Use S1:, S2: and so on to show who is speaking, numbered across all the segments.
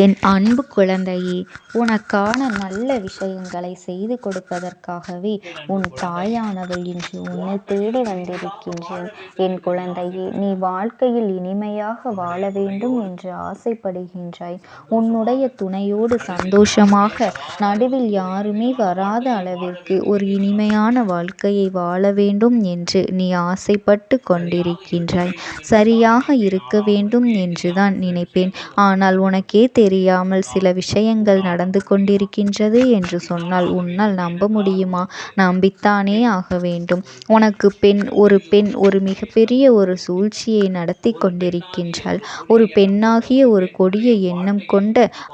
S1: என் அன்பு குழந்தையே உனக்கான நல்ல விஷயங்களை செய்து கொடுப்பதற்காகவே உன் தாயானவள் இன்று உன்னை தேடி வந்திருக்கின்றேன் என் குழந்தையே நீ வாழ்க்கையில் இனிமையாக வாழ வேண்டும் என்று ஆசைப்படுகின்றாய் உன்னுடைய துணையோடு சந்தோஷமாக நடுவில் யாருமே வராத அளவிற்கு ஒரு இனிமையான வாழ்க்கையை வாழ வேண்டும் என்று நீ ஆசைப்பட்டு கொண்டிருக்கின்றாய் சரியாக இருக்க வேண்டும் என்றுதான் நினைப்பேன் ஆனால் உனக்கே தெரியாமல் சில விஷயங்கள் நடந்து கொண்டிருக்கின்றது என்று சொன்னால் உன்னால் நம்ப முடியுமா நம்பித்தானே ஆக வேண்டும் உனக்கு பெண் ஒரு பெண் ஒரு மிகப்பெரிய ஒரு சூழ்ச்சியை நடத்தி கொண்டிருக்கின்றாள் ஒரு பெண்ணாகிய ஒரு கொடிய எண்ணம் கொண்ட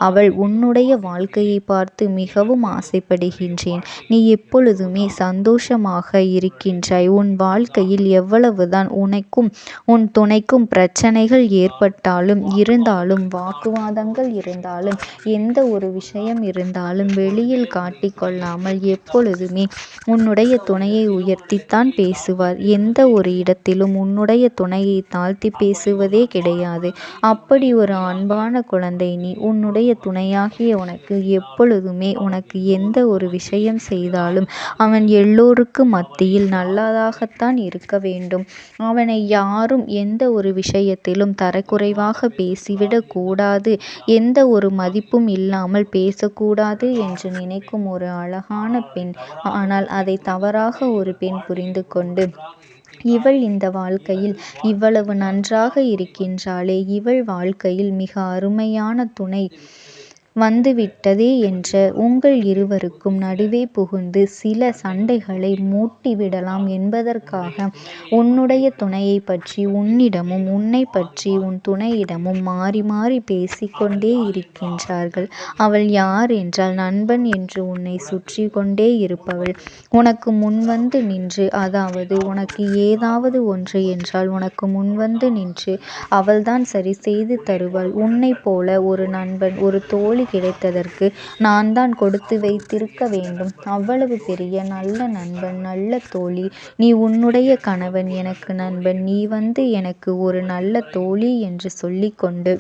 S1: அவள் உன்னுடைய வாழ்க்கையை பார்த்து மிகவும் ஆசைப்படுகின்றேன் நீ எப்பொழுதுமே சந்தோஷமாக இருக்கின்றாய் உன் வாழ்க்கையில் எவ்வளவுதான் உனக்கும் உன் துணைக்கும் பிரச்சனைகள் ஏற்பட்டாலும் இருந்தாலும் வாக்குவாதங்கள் எண்ணங்கள் இருந்தாலும் எந்த ஒரு விஷயம் இருந்தாலும் வெளியில் காட்டிக்கொள்ளாமல் எப்பொழுதுமே உன்னுடைய துணையை உயர்த்தித்தான் பேசுவார் எந்த ஒரு இடத்திலும் உன்னுடைய துணையை தாழ்த்தி பேசுவதே கிடையாது அப்படி ஒரு அன்பான குழந்தை நீ உன்னுடைய துணையாகிய உனக்கு எப்பொழுதுமே உனக்கு எந்த ஒரு விஷயம் செய்தாலும் அவன் எல்லோருக்கும் மத்தியில் நல்லதாகத்தான் இருக்க வேண்டும் அவனை யாரும் எந்த ஒரு விஷயத்திலும் தரக்குறைவாக பேசிவிடக் கூடாது எந்த ஒரு மதிப்பும் இல்லாமல் பேசக்கூடாது என்று நினைக்கும் ஒரு அழகான பெண் ஆனால் அதை தவறாக ஒரு பெண் புரிந்து கொண்டு இவள் இந்த வாழ்க்கையில் இவ்வளவு நன்றாக இருக்கின்றாளே இவள் வாழ்க்கையில் மிக அருமையான துணை வந்துவிட்டதே என்ற உங்கள் இருவருக்கும் நடுவே புகுந்து சில சண்டைகளை மூட்டிவிடலாம் என்பதற்காக உன்னுடைய துணையைப் பற்றி உன்னிடமும் உன்னை பற்றி உன் துணையிடமும் மாறி மாறி பேசிக்கொண்டே இருக்கின்றார்கள். அவள் யார் என்றால் நண்பன் என்று உன்னை சுற்றி கொண்டே இருப்பவள். உனக்கு முன்வந்து நின்று அதாவது உனக்கு ஏதாவது ஒன்று என்றால் உனக்கு முன்வந்து நின்று அவள்தான் சரி செய்து தருவாள். உன்னைப் போல ஒரு நண்பன் ஒரு தோழி கிடைத்ததற்கு நான் தான் கொடுத்து வைத்திருக்க வேண்டும் அவ்வளவு பெரிய நல்ல நண்பன் நல்ல தோழி நீ உன்னுடைய கணவன் எனக்கு நண்பன் நீ வந்து எனக்கு ஒரு நல்ல தோழி என்று சொல்லிக்கொண்டு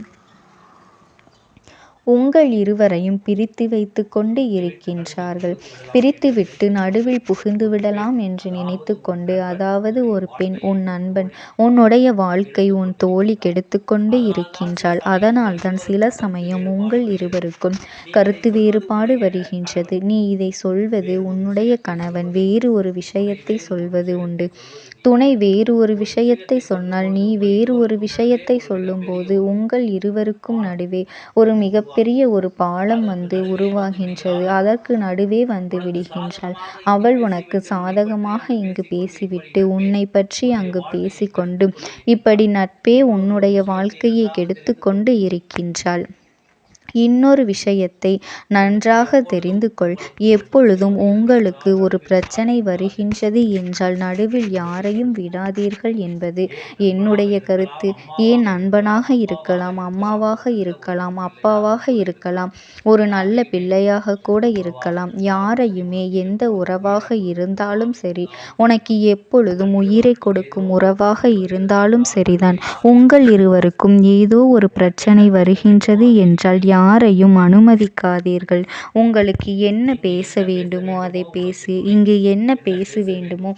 S1: உங்கள் இருவரையும் பிரித்து வைத்து கொண்டு இருக்கின்றார்கள். பிரித்துவிட்டு நடுவில் புகுந்துவிடலாம் என்று நினைத்துக்கொண்டு அதாவது ஒரு பெண் உன் நண்பன் உன்னுடைய வாழ்க்கை உன் தோழி கெடுத்துக்கொண்டு இருக்கின்றாள். அதனால்தான் சில சமயம் உங்கள் இருவருக்கும் கருத்து வேறுபாடு வருகின்றது. நீ இதை சொல்வது உன்னுடைய கணவன் வேறு ஒரு விஷயத்தை சொல்வது உண்டு. துணை வேறு ஒரு விஷயத்தை சொன்னால் நீ வேறு ஒரு விஷயத்தை சொல்லும்போது உங்கள் இருவருக்கும் நடுவே ஒரு மிக பெரிய ஒரு பாலம் வந்து உருவாகின்றது அதற்கு நடுவே வந்து விடுகின்றாள் அவள் உனக்கு சாதகமாக இங்கு பேசிவிட்டு உன்னை பற்றி அங்கு பேசிக்கொண்டு இப்படி நட்பே உன்னுடைய வாழ்க்கையை கெடுத்து கொண்டு இருக்கின்றாள் இன்னொரு விஷயத்தை நன்றாக தெரிந்து கொள் எப்பொழுதும் உங்களுக்கு ஒரு பிரச்சனை வருகின்றது என்றால் நடுவில் யாரையும் விடாதீர்கள் என்பது என்னுடைய கருத்து ஏன் நண்பனாக இருக்கலாம் அம்மாவாக இருக்கலாம் அப்பாவாக இருக்கலாம் ஒரு நல்ல பிள்ளையாக கூட இருக்கலாம் யாரையுமே எந்த உறவாக இருந்தாலும் சரி உனக்கு எப்பொழுதும் உயிரை கொடுக்கும் உறவாக இருந்தாலும் சரிதான் உங்கள் இருவருக்கும் ஏதோ ஒரு பிரச்சனை வருகின்றது என்றால் யாரையும் அனுமதிக்காதீர்கள் உங்களுக்கு என்ன பேச வேண்டுமோ அதை பேசு இங்கு என்ன பேச வேண்டுமோ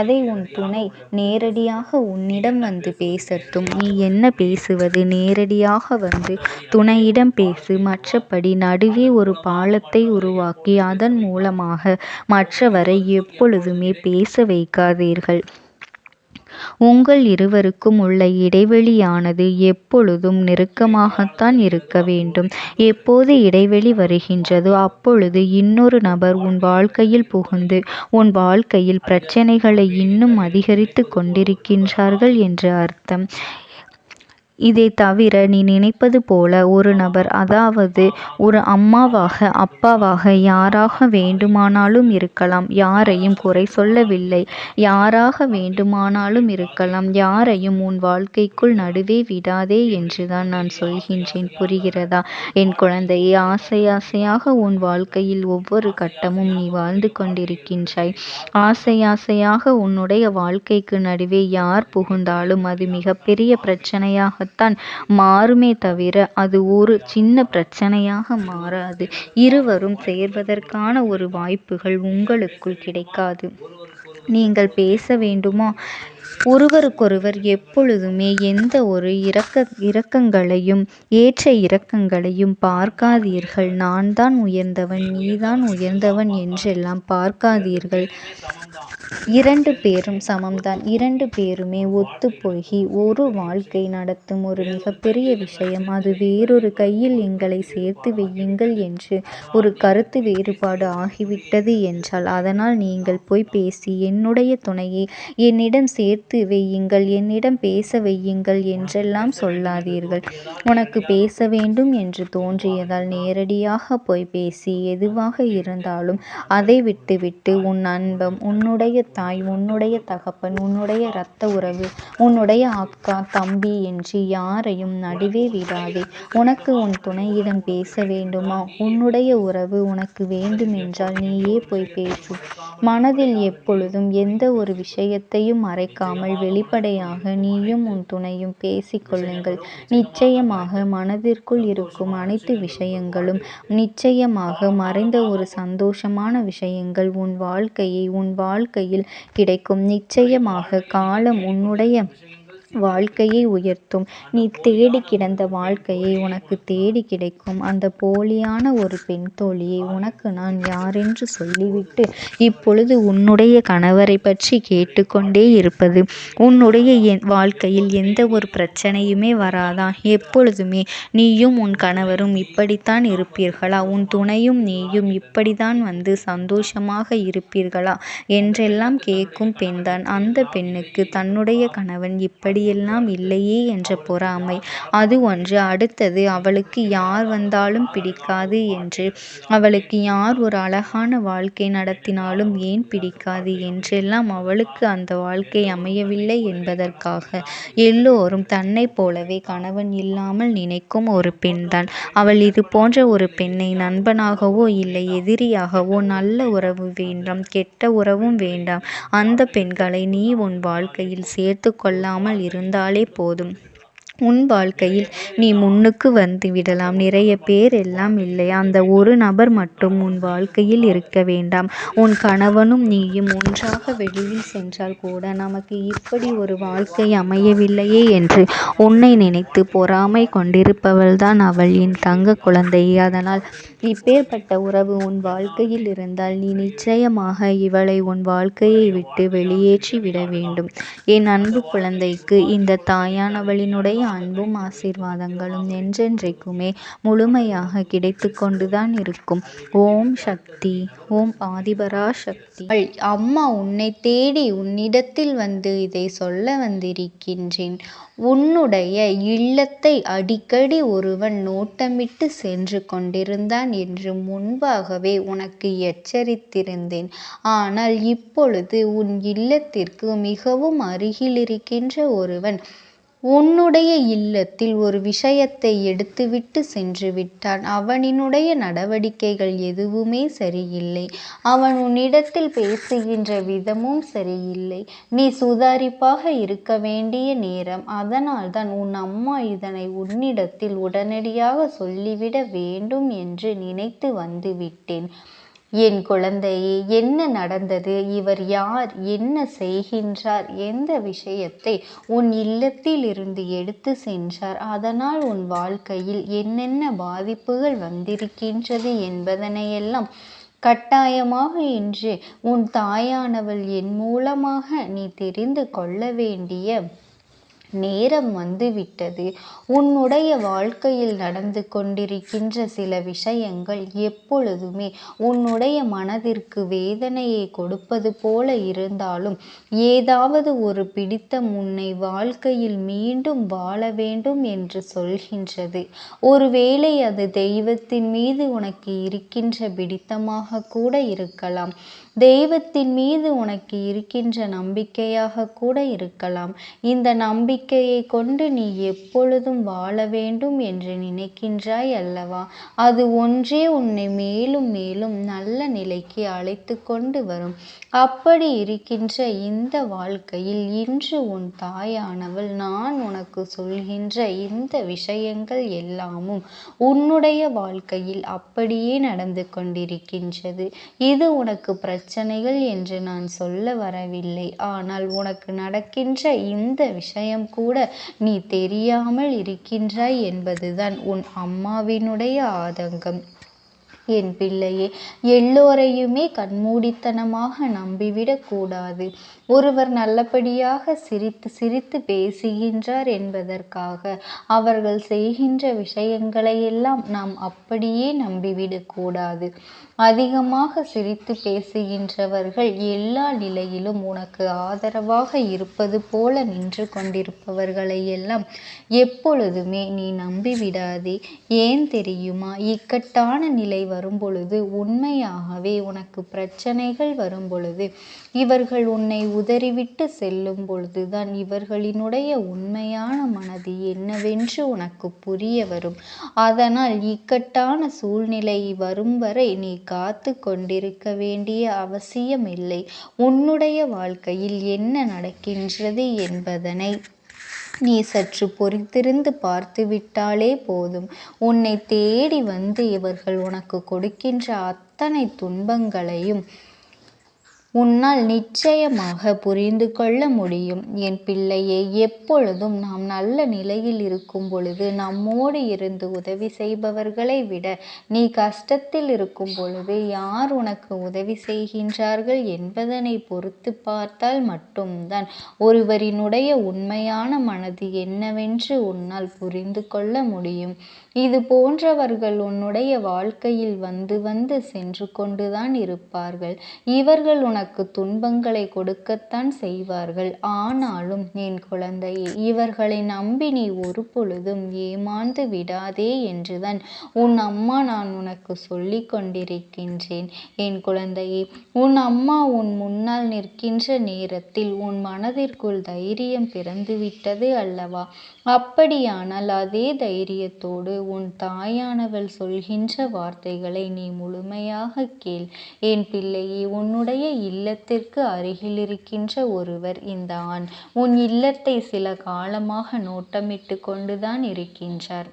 S1: அதை உன் துணை நேரடியாக உன்னிடம் வந்து பேசட்டும் நீ என்ன பேசுவது நேரடியாக வந்து துணையிடம் பேசு மற்றபடி நடுவே ஒரு பாலத்தை உருவாக்கி அதன் மூலமாக மற்றவரை எப்பொழுதுமே பேச வைக்காதீர்கள் உங்கள் இருவருக்கும் உள்ள இடைவெளியானது எப்பொழுதும் நெருக்கமாகத்தான் இருக்க வேண்டும். எப்போது இடைவெளி வருகின்றதோ அப்பொழுது இன்னொரு நபர் உன் வாழ்க்கையில் புகுந்து உன் வாழ்க்கையில் பிரச்சனைகளை இன்னும் அதிகரித்துக் கொண்டிருக்கின்றார்கள் என்று அர்த்தம். இதை தவிர நீ நினைப்பது போல ஒரு நபர் அதாவது ஒரு அம்மாவாக அப்பாவாக யாராக வேண்டுமானாலும் இருக்கலாம் யாரையும் குறை சொல்லவில்லை யாராக வேண்டுமானாலும் இருக்கலாம் யாரையும் உன் வாழ்க்கைக்குள் நடுவே விடாதே என்றுதான் நான் சொல்கின்றேன் புரிகிறதா என் குழந்தையை ஆசை ஆசையாக உன் வாழ்க்கையில் ஒவ்வொரு கட்டமும் நீ வாழ்ந்து கொண்டிருக்கின்றாய் ஆசை ஆசையாக உன்னுடைய வாழ்க்கைக்கு நடுவே யார் புகுந்தாலும் அது மிகப்பெரிய பிரச்சனையாக தான் மாறுமே தவிர அது ஒரு சின்ன பிரச்சனையாக மாறாது இருவரும் சேர்வதற்கான ஒரு வாய்ப்புகள் உங்களுக்குள் கிடைக்காது நீங்கள் பேச வேண்டுமா ஒருவருக்கொருவர் எப்பொழுதுமே எந்த ஒரு இரக்க இரக்கங்களையும் ஏற்ற இறக்கங்களையும் பார்க்காதீர்கள் நான் தான் உயர்ந்தவன் நீதான் உயர்ந்தவன் என்றெல்லாம் பார்க்காதீர்கள் இரண்டு பேரும் சமம்தான் இரண்டு பேருமே ஒத்துப்போகி ஒரு வாழ்க்கை நடத்தும் ஒரு மிகப்பெரிய விஷயம் அது வேறொரு கையில் எங்களை சேர்த்து வையுங்கள் என்று ஒரு கருத்து வேறுபாடு ஆகிவிட்டது என்றால் அதனால் நீங்கள் போய் பேசி என்னுடைய துணையை என்னிடம் சேர்த்து வைத்து வையுங்கள் என்னிடம் பேச வையுங்கள் என்றெல்லாம் சொல்லாதீர்கள் உனக்கு பேச வேண்டும் என்று தோன்றியதால் நேரடியாக போய் பேசி எதுவாக இருந்தாலும் அதை விட்டுவிட்டு உன் அன்பம் உன்னுடைய தாய் உன்னுடைய தகப்பன் உன்னுடைய இரத்த உறவு உன்னுடைய அக்கா தம்பி என்று யாரையும் நடுவே விடாதே உனக்கு உன் துணையிடம் பேச வேண்டுமா உன்னுடைய உறவு உனக்கு வேண்டும் என்றால் நீயே போய் பேசு மனதில் எப்பொழுதும் எந்த ஒரு விஷயத்தையும் மறைக்காமல் இல்லாமல் வெளிப்படையாக நீயும் உன் துணையும் பேசிக்கொள்ளுங்கள் நிச்சயமாக மனதிற்குள் இருக்கும் அனைத்து விஷயங்களும் நிச்சயமாக மறைந்த ஒரு சந்தோஷமான விஷயங்கள் உன் வாழ்க்கையை உன் வாழ்க்கையில் கிடைக்கும் நிச்சயமாக காலம் உன்னுடைய வாழ்க்கையை உயர்த்தும் நீ தேடி கிடந்த வாழ்க்கையை உனக்கு தேடி கிடைக்கும் அந்த போலியான ஒரு பெண் தோழியை உனக்கு நான் யாரென்று சொல்லிவிட்டு இப்பொழுது உன்னுடைய கணவரை பற்றி கேட்டுக்கொண்டே இருப்பது உன்னுடைய என் வாழ்க்கையில் எந்த ஒரு பிரச்சனையுமே வராதா எப்பொழுதுமே நீயும் உன் கணவரும் இப்படித்தான் இருப்பீர்களா உன் துணையும் நீயும் இப்படித்தான் வந்து சந்தோஷமாக இருப்பீர்களா என்றெல்லாம் கேட்கும் பெண்தான் அந்த பெண்ணுக்கு தன்னுடைய கணவன் இப்படி அப்படியெல்லாம் இல்லையே என்ற பொறாமை அது ஒன்று அடுத்தது அவளுக்கு யார் வந்தாலும் பிடிக்காது என்று அவளுக்கு யார் ஒரு அழகான வாழ்க்கை நடத்தினாலும் ஏன் பிடிக்காது என்றெல்லாம் அவளுக்கு அந்த வாழ்க்கை அமையவில்லை என்பதற்காக எல்லோரும் தன்னை போலவே கணவன் இல்லாமல் நினைக்கும் ஒரு பெண்தான் அவள் இது போன்ற ஒரு பெண்ணை நண்பனாகவோ இல்லை எதிரியாகவோ நல்ல உறவு வேண்டாம் கெட்ட உறவும் வேண்டாம் அந்த பெண்களை நீ உன் வாழ்க்கையில் சேர்த்து கொள்ளாமல் இருந்தாலே போதும் உன் வாழ்க்கையில் நீ முன்னுக்கு வந்து விடலாம் நிறைய பேர் எல்லாம் இல்லை அந்த ஒரு நபர் மட்டும் உன் வாழ்க்கையில் இருக்க வேண்டாம் உன் கணவனும் நீயும் ஒன்றாக வெளியில் சென்றால் கூட நமக்கு இப்படி ஒரு வாழ்க்கை அமையவில்லையே என்று உன்னை நினைத்து பொறாமை கொண்டிருப்பவள்தான் அவள் என் தங்க குழந்தை அதனால் இப்பேற்பட்ட உறவு உன் வாழ்க்கையில் இருந்தால் நீ நிச்சயமாக இவளை உன் வாழ்க்கையை விட்டு வெளியேற்றி விட வேண்டும் என் அன்பு குழந்தைக்கு இந்த தாயானவளினுடைய அன்பும் ஆசீர்வாதங்களும் என்றென்றைக்குமே முழுமையாக கிடைத்து கொண்டுதான் இருக்கும் ஓம் சக்தி ஓம் ஆதிபரா சக்தி அம்மா உன்னை தேடி உன்னிடத்தில் வந்து இதை சொல்ல வந்திருக்கின்றேன் உன்னுடைய இல்லத்தை அடிக்கடி ஒருவன் நோட்டமிட்டு சென்று கொண்டிருந்தான் என்று முன்பாகவே உனக்கு எச்சரித்திருந்தேன் ஆனால் இப்பொழுது உன் இல்லத்திற்கு மிகவும் அருகில் இருக்கின்ற ஒருவன் உன்னுடைய இல்லத்தில் ஒரு விஷயத்தை எடுத்துவிட்டு சென்று விட்டான் அவனினுடைய நடவடிக்கைகள் எதுவுமே சரியில்லை. அவன் உன்னிடத்தில் பேசுகின்ற விதமும் சரியில்லை. நீ சுதாரிப்பாக இருக்க வேண்டிய நேரம். அதனால்தான் உன் அம்மா இதனை உன்னிடத்தில் உடனடியாக சொல்லிவிட வேண்டும் என்று நினைத்து வந்துவிட்டேன். என் குழந்தையே என்ன நடந்தது இவர் யார் என்ன செய்கின்றார் எந்த விஷயத்தை உன் இல்லத்தில் இருந்து எடுத்து சென்றார் அதனால் உன் வாழ்க்கையில் என்னென்ன பாதிப்புகள் வந்திருக்கின்றது என்பதனையெல்லாம் கட்டாயமாக இன்று உன் தாயானவள் என் மூலமாக நீ தெரிந்து கொள்ள வேண்டிய நேரம் வந்துவிட்டது உன்னுடைய வாழ்க்கையில் நடந்து கொண்டிருக்கின்ற சில விஷயங்கள் எப்பொழுதுமே உன்னுடைய மனதிற்கு வேதனையை கொடுப்பது போல இருந்தாலும் ஏதாவது ஒரு பிடித்தம் உன்னை வாழ்க்கையில் மீண்டும் வாழ வேண்டும் என்று சொல்கின்றது ஒருவேளை அது தெய்வத்தின் மீது உனக்கு இருக்கின்ற பிடித்தமாக கூட இருக்கலாம் தெய்வத்தின் மீது உனக்கு இருக்கின்ற நம்பிக்கையாக கூட இருக்கலாம் இந்த நம்பிக்கையை கொண்டு நீ எப்பொழுதும் வாழ வேண்டும் என்று நினைக்கின்றாய் அல்லவா அது ஒன்றே உன்னை மேலும் மேலும் நல்ல நிலைக்கு அழைத்து கொண்டு வரும் அப்படி இருக்கின்ற இந்த வாழ்க்கையில் இன்று உன் தாயானவள் நான் உனக்கு சொல்கின்ற இந்த விஷயங்கள் எல்லாமும் உன்னுடைய வாழ்க்கையில் அப்படியே நடந்து கொண்டிருக்கின்றது இது உனக்கு பிரச்சனை பிரச்சனைகள் என்று நான் சொல்ல வரவில்லை ஆனால் உனக்கு நடக்கின்ற இந்த விஷயம் கூட நீ தெரியாமல் இருக்கின்றாய் என்பதுதான் உன் அம்மாவினுடைய ஆதங்கம் என் பிள்ளையே எல்லோரையுமே கண்மூடித்தனமாக நம்பிவிடக்கூடாது ஒருவர் நல்லபடியாக சிரித்து சிரித்து பேசுகின்றார் என்பதற்காக அவர்கள் செய்கின்ற விஷயங்களையெல்லாம் நாம் அப்படியே நம்பிவிடக்கூடாது அதிகமாக சிரித்து பேசுகின்றவர்கள் எல்லா நிலையிலும் உனக்கு ஆதரவாக இருப்பது போல நின்று கொண்டிருப்பவர்களையெல்லாம் எப்பொழுதுமே நீ நம்பிவிடாதே ஏன் தெரியுமா இக்கட்டான நிலை வரும் பொழுது உண்மையாகவே உனக்கு பிரச்சனைகள் வரும் பொழுது இவர்கள் உன்னை உதறிவிட்டு செல்லும் பொழுதுதான் இவர்களினுடைய உண்மையான மனது என்னவென்று உனக்கு புரிய வரும் அதனால் இக்கட்டான சூழ்நிலை வரும் வரை நீ காத்து கொண்டிருக்க வேண்டிய அவசியம் இல்லை உன்னுடைய வாழ்க்கையில் என்ன நடக்கின்றது என்பதனை நீ சற்று பொறித்திருந்து பார்த்துவிட்டாலே போதும் உன்னை தேடி வந்து இவர்கள் உனக்கு கொடுக்கின்ற அத்தனை துன்பங்களையும் உன்னால் நிச்சயமாக புரிந்து கொள்ள முடியும் என் பிள்ளையே எப்பொழுதும் நாம் நல்ல நிலையில் இருக்கும் பொழுது நம்மோடு இருந்து உதவி செய்பவர்களை விட நீ கஷ்டத்தில் இருக்கும் பொழுது யார் உனக்கு உதவி செய்கின்றார்கள் என்பதனை பொறுத்து பார்த்தால் மட்டும்தான் ஒருவரினுடைய உண்மையான மனது என்னவென்று உன்னால் புரிந்து கொள்ள முடியும் இது போன்றவர்கள் உன்னுடைய வாழ்க்கையில் வந்து வந்து சென்று கொண்டுதான் இருப்பார்கள் இவர்கள் உனக்கு உனக்கு துன்பங்களை கொடுக்கத்தான் செய்வார்கள் ஆனாலும் என் குழந்தையே இவர்களை நம்பி நீ ஒரு பொழுதும் ஏமாந்து விடாதே என்றுதான் உன் அம்மா நான் உனக்கு சொல்லி கொண்டிருக்கின்றேன் என் குழந்தையே உன் அம்மா உன் முன்னால் நிற்கின்ற நேரத்தில் உன் மனதிற்குள் தைரியம் பிறந்துவிட்டது அல்லவா அப்படியானால் அதே தைரியத்தோடு உன் தாயானவள் சொல்கின்ற வார்த்தைகளை நீ முழுமையாக கேள் என் பிள்ளையே உன்னுடைய இல்லத்திற்கு அருகில் இருக்கின்ற ஒருவர் இந்த ஆண் உன் இல்லத்தை சில காலமாக நோட்டமிட்டு கொண்டுதான் இருக்கின்றார்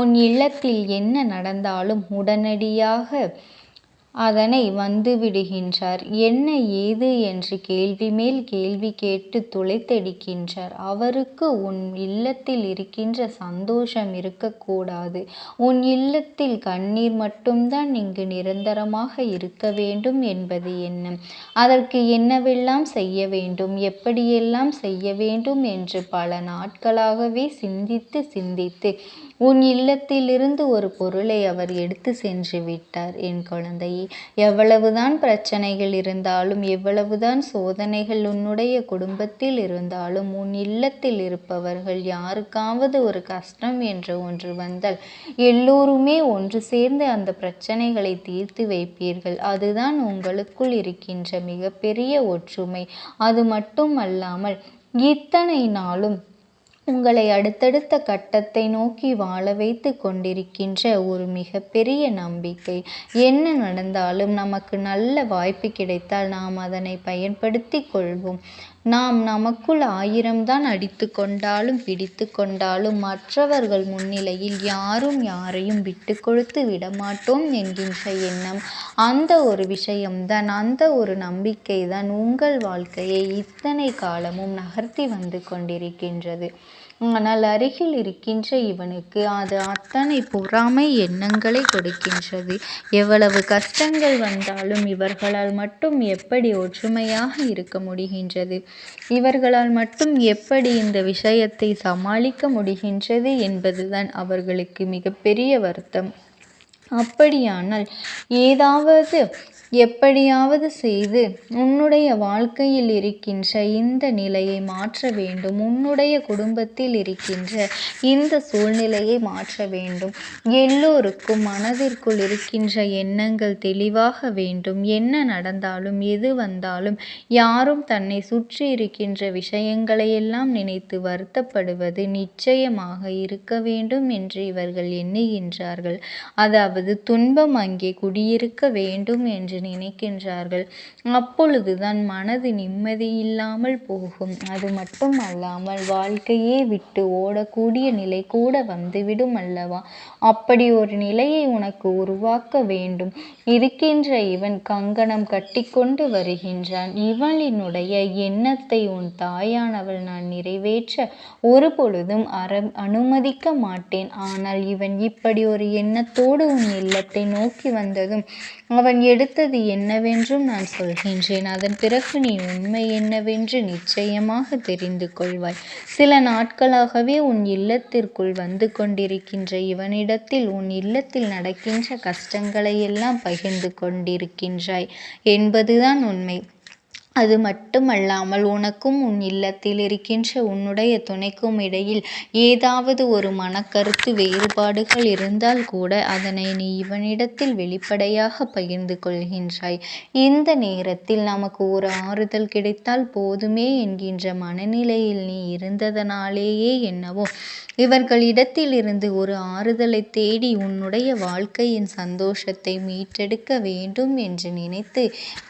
S1: உன் இல்லத்தில் என்ன நடந்தாலும் உடனடியாக அதனை வந்துவிடுகின்றார். என்ன ஏது என்று கேள்வி மேல் கேள்வி கேட்டு துளைத்தடிக்கின்றார். அவருக்கு உன் இல்லத்தில் இருக்கின்ற சந்தோஷம் இருக்கக்கூடாது. உன் இல்லத்தில் கண்ணீர் மட்டும்தான் இங்கு நிரந்தரமாக இருக்க வேண்டும் என்பது எண்ணம். அதற்கு என்னவெல்லாம் செய்ய வேண்டும் எப்படியெல்லாம் செய்ய வேண்டும் என்று பல நாட்களாகவே சிந்தித்து சிந்தித்து உன் இல்லத்திலிருந்து ஒரு பொருளை அவர் எடுத்து சென்று விட்டார் என் குழந்தையே எவ்வளவுதான் பிரச்சனைகள் இருந்தாலும் எவ்வளவுதான் சோதனைகள் உன்னுடைய குடும்பத்தில் இருந்தாலும் உன் இல்லத்தில் இருப்பவர்கள் யாருக்காவது ஒரு கஷ்டம் என்று ஒன்று வந்தால் எல்லோருமே ஒன்று சேர்ந்து அந்த பிரச்சனைகளை தீர்த்து வைப்பீர்கள் அதுதான் உங்களுக்குள் இருக்கின்ற மிகப்பெரிய ஒற்றுமை அது மட்டும் அல்லாமல் இத்தனை நாளும் உங்களை அடுத்தடுத்த கட்டத்தை நோக்கி வாழ வைத்து கொண்டிருக்கின்ற ஒரு மிகப்பெரிய நம்பிக்கை என்ன நடந்தாலும் நமக்கு நல்ல வாய்ப்பு கிடைத்தால் நாம் அதனை பயன்படுத்தி கொள்வோம் நாம் நமக்குள் ஆயிரம்தான் அடித்து கொண்டாலும் பிடித்து கொண்டாலும் மற்றவர்கள் முன்னிலையில் யாரும் யாரையும் விட்டு கொடுத்து விடமாட்டோம் என்கின்ற எண்ணம் அந்த ஒரு விஷயம்தான் அந்த ஒரு நம்பிக்கை தான் உங்கள் வாழ்க்கையை இத்தனை காலமும் நகர்த்தி வந்து கொண்டிருக்கின்றது ஆனால் அருகில் இருக்கின்ற இவனுக்கு அது அத்தனை பொறாமை எண்ணங்களை கொடுக்கின்றது எவ்வளவு கஷ்டங்கள் வந்தாலும் இவர்களால் மட்டும் எப்படி ஒற்றுமையாக இருக்க முடிகின்றது இவர்களால் மட்டும் எப்படி இந்த விஷயத்தை சமாளிக்க முடிகின்றது என்பதுதான் அவர்களுக்கு மிகப்பெரிய வருத்தம் அப்படியானால் ஏதாவது எப்படியாவது செய்து உன்னுடைய வாழ்க்கையில் இருக்கின்ற இந்த நிலையை மாற்ற வேண்டும் உன்னுடைய குடும்பத்தில் இருக்கின்ற இந்த சூழ்நிலையை மாற்ற வேண்டும் எல்லோருக்கும் மனதிற்குள் இருக்கின்ற எண்ணங்கள் தெளிவாக வேண்டும் என்ன நடந்தாலும் எது வந்தாலும் யாரும் தன்னை சுற்றி இருக்கின்ற விஷயங்களையெல்லாம் நினைத்து வருத்தப்படுவது நிச்சயமாக இருக்க வேண்டும் என்று இவர்கள் எண்ணுகின்றார்கள் அதாவது அதாவது துன்பம் அங்கே குடியிருக்க வேண்டும் என்று நினைக்கின்றார்கள் அப்பொழுதுதான் மனது நிம்மதி இல்லாமல் போகும் அது மட்டும் அல்லாமல் வாழ்க்கையே விட்டு ஓடக்கூடிய நிலை கூட வந்துவிடும் அல்லவா அப்படி ஒரு நிலையை உனக்கு உருவாக்க வேண்டும் இருக்கின்ற இவன் கங்கணம் கட்டிக்கொண்டு வருகின்றான் இவளினுடைய எண்ணத்தை உன் தாயானவள் நான் நிறைவேற்ற ஒரு பொழுதும் அனுமதிக்க மாட்டேன் ஆனால் இவன் இப்படி ஒரு எண்ணத்தோடு உன் இல்லத்தை நோக்கி வந்ததும் அவன் எடுத்தது என்னவென்றும் நான் சொல்கின்றேன் அதன் பிறகு நீ உண்மை என்னவென்று நிச்சயமாக தெரிந்து கொள்வாய் சில நாட்களாகவே உன் இல்லத்திற்குள் வந்து கொண்டிருக்கின்ற இவனிடத்தில் உன் இல்லத்தில் நடக்கின்ற கஷ்டங்களை எல்லாம் பகிர்ந்து கொண்டிருக்கின்றாய் என்பதுதான் உண்மை அது மட்டுமல்லாமல் உனக்கும் உன் இல்லத்தில் இருக்கின்ற உன்னுடைய துணைக்கும் இடையில் ஏதாவது ஒரு மனக்கருத்து வேறுபாடுகள் இருந்தால் கூட அதனை நீ இவனிடத்தில் வெளிப்படையாக பகிர்ந்து கொள்கின்றாய் இந்த நேரத்தில் நமக்கு ஒரு ஆறுதல் கிடைத்தால் போதுமே என்கின்ற மனநிலையில் நீ இருந்ததனாலேயே என்னவோ இவர்களிடத்திலிருந்து ஒரு ஆறுதலை தேடி உன்னுடைய வாழ்க்கையின் சந்தோஷத்தை மீட்டெடுக்க வேண்டும் என்று நினைத்து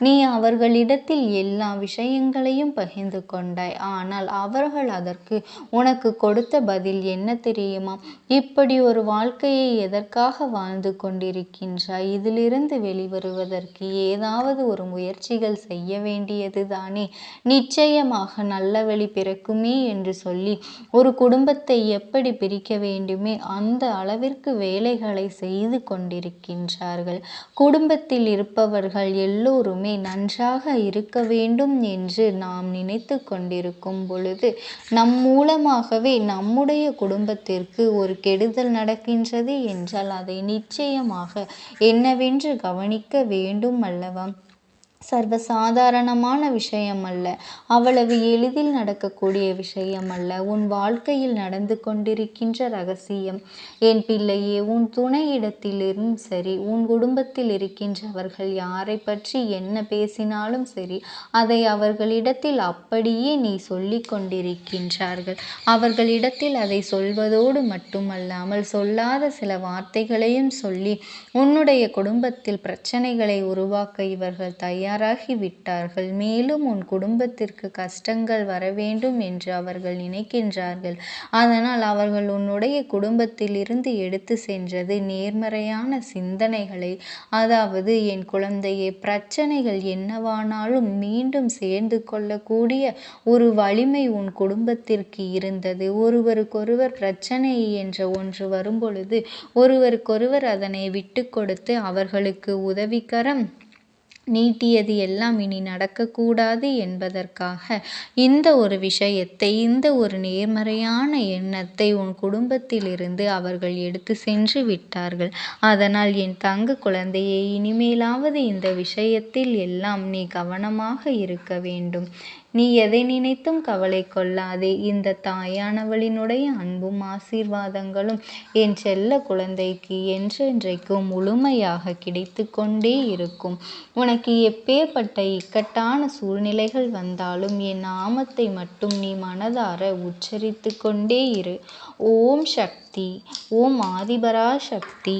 S1: நீ அவர்களிடத்தில் எல்லா விஷயங்களையும் பகிர்ந்து கொண்டாய் ஆனால் அவர்கள் அதற்கு உனக்கு கொடுத்த பதில் என்ன தெரியுமா இப்படி ஒரு வாழ்க்கையை எதற்காக வாழ்ந்து கொண்டிருக்கின்றாய் இதிலிருந்து வெளிவருவதற்கு ஏதாவது ஒரு முயற்சிகள் செய்ய வேண்டியதுதானே நிச்சயமாக நல்ல வழி பிறக்குமே என்று சொல்லி ஒரு குடும்பத்தை எப்படி பிரிக்க வேண்டுமே அந்த அளவிற்கு வேலைகளை செய்து கொண்டிருக்கின்றார்கள் குடும்பத்தில் இருப்பவர்கள் எல்லோருமே நன்றாக இருக்க வேண்டும் என்று நாம் நினைத்து கொண்டிருக்கும் பொழுது நம் மூலமாகவே நம்முடைய குடும்பத்திற்கு ஒரு கெடுதல் நடக்கின்றது என்றால் அதை நிச்சயமாக என்னவென்று கவனிக்க வேண்டும் அல்லவா சர்வசாதாரணமான விஷயம் அல்ல அவ்வளவு எளிதில் நடக்கக்கூடிய விஷயம் அல்ல உன் வாழ்க்கையில் நடந்து கொண்டிருக்கின்ற ரகசியம் என் பிள்ளையே உன் துணையிடத்திலும் சரி உன் குடும்பத்தில் இருக்கின்றவர்கள் யாரை பற்றி என்ன பேசினாலும் சரி அதை அவர்களிடத்தில் அப்படியே நீ சொல்லி கொண்டிருக்கின்றார்கள் அவர்களிடத்தில் அதை சொல்வதோடு மட்டுமல்லாமல் சொல்லாத சில வார்த்தைகளையும் சொல்லி உன்னுடைய குடும்பத்தில் பிரச்சனைகளை உருவாக்க இவர்கள் தயார் தயாராகிவிட்டார்கள் மேலும் உன் குடும்பத்திற்கு கஷ்டங்கள் வரவேண்டும் என்று அவர்கள் நினைக்கின்றார்கள் அதனால் அவர்கள் உன்னுடைய குடும்பத்தில் இருந்து எடுத்து சென்றது நேர்மறையான சிந்தனைகளை அதாவது என் குழந்தையே பிரச்சனைகள் என்னவானாலும் மீண்டும் சேர்ந்து கொள்ளக்கூடிய ஒரு வலிமை உன் குடும்பத்திற்கு இருந்தது ஒருவருக்கொருவர் பிரச்சனை என்ற ஒன்று வரும்பொழுது ஒருவருக்கொருவர் அதனை விட்டு கொடுத்து அவர்களுக்கு உதவிக்கரம் நீட்டியது எல்லாம் இனி நடக்கக்கூடாது என்பதற்காக இந்த ஒரு விஷயத்தை இந்த ஒரு நேர்மறையான எண்ணத்தை உன் குடும்பத்திலிருந்து அவர்கள் எடுத்து சென்று விட்டார்கள் அதனால் என் தங்க குழந்தையை இனிமேலாவது இந்த விஷயத்தில் எல்லாம் நீ கவனமாக இருக்க வேண்டும் நீ எதை நினைத்தும் கவலை கொள்ளாதே இந்த தாயானவளினுடைய அன்பும் ஆசீர்வாதங்களும் என் செல்ல குழந்தைக்கு என்றென்றைக்கும் முழுமையாக கிடைத்து கொண்டே இருக்கும் உனக்கு எப்பேற்பட்ட இக்கட்டான சூழ்நிலைகள் வந்தாலும் என் நாமத்தை மட்டும் நீ மனதார உச்சரித்து கொண்டே இரு ஓம் சக்தி ஓம் ஆதிபரா சக்தி